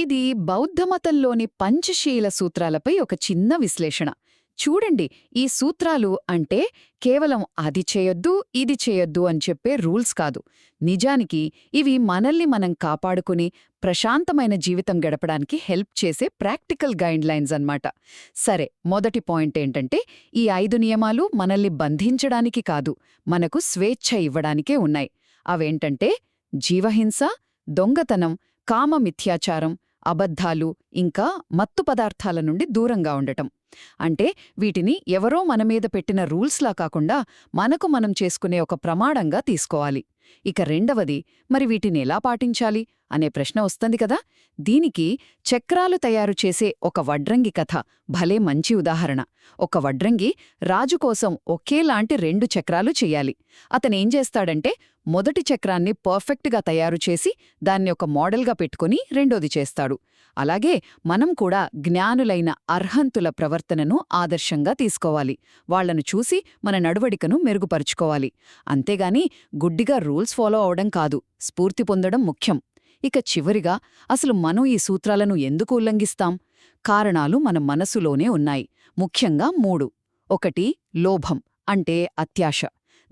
ఇది బౌద్ధమతంలోని పంచశీల సూత్రాలపై ఒక చిన్న విశ్లేషణ. చూడండి ఈ సూత్రాలు అంటే కేవలం అది చేయొద్దు ఇది చేయొద్దు అని చెప్పే రూల్స్ కాదు. నిజానికి ఇవి మనల్ని మనం కాపాడుకుని ప్రశాంతమైన జీవితం గడపడానికి హెల్ప్ చేసే ప్రాక్టికల్ గైడ్లైన్స్ అన్నమాట. సరే మొదటి పాయింట్ ఏంటంటే ఈ ఐదు నియమాలు మనల్ని బంధించడానికి కాదు మనకు స్వేచ్ఛ ఇవ్వడానికే ఉన్నాయి. అవేంటంటే జీవహింస దొంగతనం కామమిథ్యాచారం అబద్ధాలు ఇంకా మత్తు పదార్థాల నుండి దూరంగా ఉండటం. అంటే వీటిని ఎవరో మనమీద పెట్టిన రూల్స్లా కాకుండా మనకు మనం చేసుకునే ఒక ప్రమాణంగా తీసుకోవాలి. ఇక రెండవది మరి వీటిని ఎలా పాటించాలి అనే ప్రశ్న వస్తుంది కదా? దీనికి చక్రాలు తయారు చేసే ఒక వడ్రంగి కథ భలే మంచి ఉదాహరణ. ఒక వడ్రంగి రాజు కోసం ఒకేలాంటి రెండు చక్రాలు చెయ్యాలి అతనేం చేస్తాడంటే మొదటి చక్రాన్ని పర్ఫెక్ట్గా తయారు చేసి దాన్ని ఒక మోడల్గా పెట్టుకుని రెండోది చేస్తాడు. అలాగే మనం కూడా జ్ఞానులైన అర్హంతుల ప్రవర్తనను ఆదర్శంగా తీసుకోవాలి. వాళ్ళను చూసి మన నడువడికను మెరుగుపరుచుకోవాలి. అంతేగాని గుడ్డిగా రూ రూల్స్ ఫాలో అవడం కాదు. స్ఫూర్తి పొందడం ముఖ్యం. ఇక చివరిగా అసలు మనం ఈ సూత్రాలను ఎందుకు ఉల్లంఘిస్తాం? కారణాలు మన మనసులోనే ఉన్నాయి. ముఖ్యంగా మూడు. ఒకటి లోభం అంటే అత్యాశ.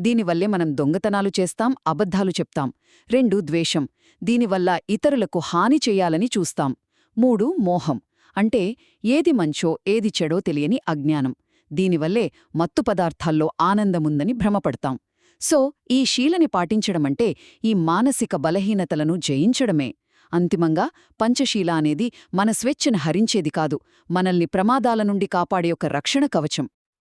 దీనివల్లే మనం దొంగతనాలు చేస్తాం అబద్ధాలు చెప్తాం. రెండు ద్వేషం. దీనివల్ల ఇతరులకు హాని చెయ్యాలని చూస్తాం. మూడు మోహం. అంటే ఏది మంచో ఏది చెడో తెలియని అజ్ఞానం. దీనివల్లే మత్తు పదార్థాల్లో ఆనందముందని భ్రమపడతాం. సో ఈ శీలని పాటించడమంటే ఈ మానసిక బలహీనతలను జయించడమే. అంతిమంగా పంచశీల అనేది మన స్వేచ్ఛను హరించేది కాదు మనల్ని ప్రమాదాల నుండి కాపాడే ఒక రక్షణ కవచం.